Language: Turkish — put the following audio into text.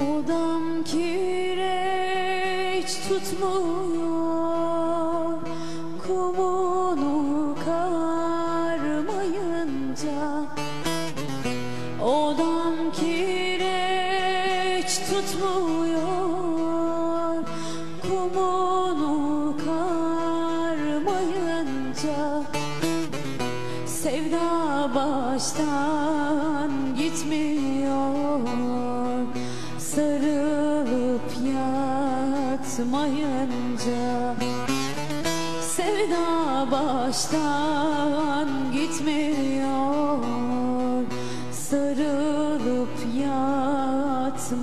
Odam kireç tutmuyor Kumunu karmayınca. Odam kireç tutmuyor Kumunu karmayınca. Sevda baştan gitmiyor. Yatıp yatmayınca Sevda baştan gitmiyor. Sarılıp yatmayınca